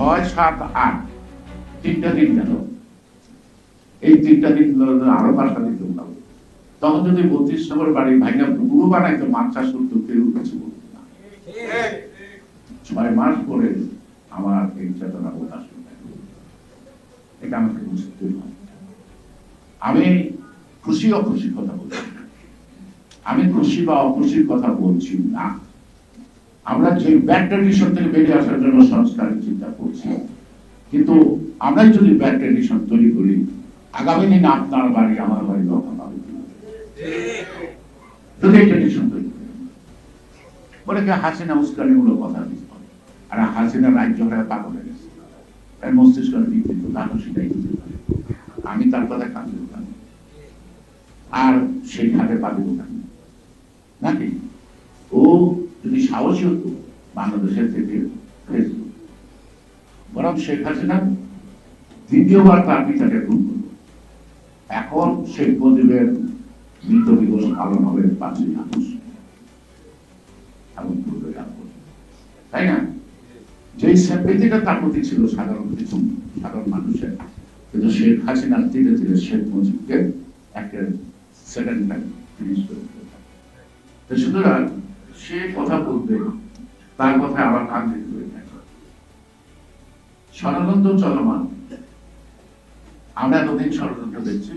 ছয়, সাত, আট। তিনটা দিন গেল এই তিনটা দিন আরও পাঁচটা দিন উঠাবো তখন যদি বত্রিশ নম্বর বাড়ি ভাইনা পুরো বানাইতো মাছ চাষ করতো, কেউ কিছু ছয় মাস পরে আমার এই চেতনা হবে আমি খুশি অখুশি কথা বলছি। আমি খুশি বা অখুশির কথা বলছি না। আমরা যে ব্যাড ট্রেডিশন থেকে বেরিয়ে আসার জন্য করছি কিন্তু আমরাই যদি ব্যাড ট্রেডিশন তৈরি করি আগামী দিনে আপনার বাড়ি আমার বাড়ি পাবে যদি ট্রেডিশন তৈরি করি। বলে কি হাসিনা উস্কানিমূলক কথা দিতে আর হাসিনা রাজ্য হয়ে পাগল হয়ে গেছে। তার মস্তিষ্ক তারও সেটাই দিতে পারে। আমি তার কথা কাঁদি আর সেই পাবি দোকান নাকি? ও যদি সাহসী হতো বাংলাদেশের থেকে বরং শেখ হাসিনা দ্বিতীয়বার তার পিতাকে খুন করল। এখন শেখ মুজিবের মৃত দিবস পালন হবে পাঁচই আগস্ট। এবং পূর্বে আগস্ট তাই না? যেই সেম্পেতিটা তার প্রতি ছিল সাধারণ কিছু সাধারণ মানুষের, কিন্তু শেখ হাসিনা ধীরে ধীরে শেখ মুজিবকে একটা সেকেন্ড টাইম সুতরাং সে কথা বলতে তার কথায় আবার কান দিতে ষড়যন্ত্র চলমান। আমরা এতদিন ষড়যন্ত্র দেখছি।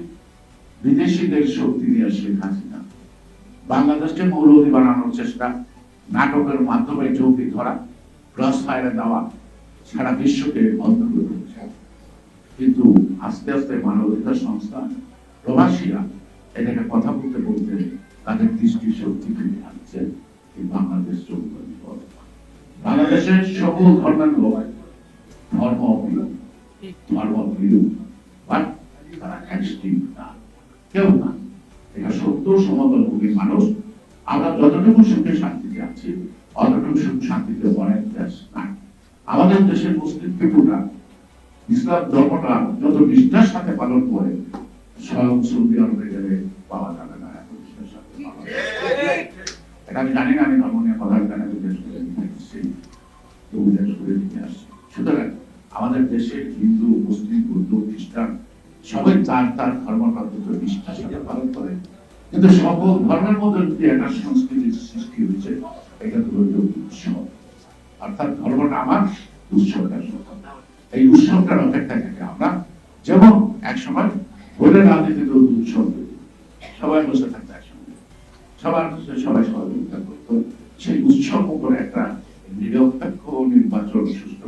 বিদেশিদের শক্তি নিয়ে শেখ হাসিনা। বাংলাদেশকে মৌলবাদী বানানোর চেষ্টা, নাটকের মাধ্যমে চৌকি ধরা, ক্রস ফায়ারে দেওয়া, সারা বিশ্বকে বন্ধ করে কিন্তু আস্তে আস্তে মানবাধিকার সংস্থা, প্রবাসীরা এটাকে কথা বলতে বলতে তাদের দৃষ্টি শক্তি ফিরে আনছে বাংলাদেশ চৌধুরী বাংলাদেশের সকল ধর্মের লোক ধর্ম অপ্রিয় ধর্ম প্রিয় বাট তারা এক্সট্রিম না কেউ না এটা সত্য সমদলমুখী মানুষ। আমরা যতটুকু সুখে শান্তিতে আছি অতটুকু সুখ শান্তিতে অনেক দেশ নাই। আমাদের দেশের মুসলিম পিপুলরা ইসলাম ধর্মটা যত নিষ্ঠার সাথে পালন করে, স্বয়ং সৌদি আরবে গেলে পাওয়া যাবে না। এত নিষ্ঠার সাথে। এটা আমি জানি না, আমি ধর্ম নিয়ে কথা বলতে না বিদেশ করে দিতে এসেছি তো বিদেশ করে দিতে আসছি। সুতরাং আমাদের দেশে হিন্দু, মুসলিম, বৌদ্ধ, খ্রিস্টান সবাই তার তার নিষ্ঠার সাথে পালন করে। কিন্তু সকল ধর্মের মধ্যে যদি একটা সংস্কৃতির সৃষ্টি হয়েছে, এটা তো হইল উৎসব। অর্থাৎ ধর্মটা আমার, উৎসবটা এই উৎসবটার অপেক্ষা থেকে আমরা। যেমন এক সময় ভোটের রাজনীতিতে উৎসব সবাই বসে থাকতো একসঙ্গে। সবার, সবাই সহযোগিতা করতো। সেই উৎসব করে একটা নিরপেক্ষ নির্বাচন হয়ে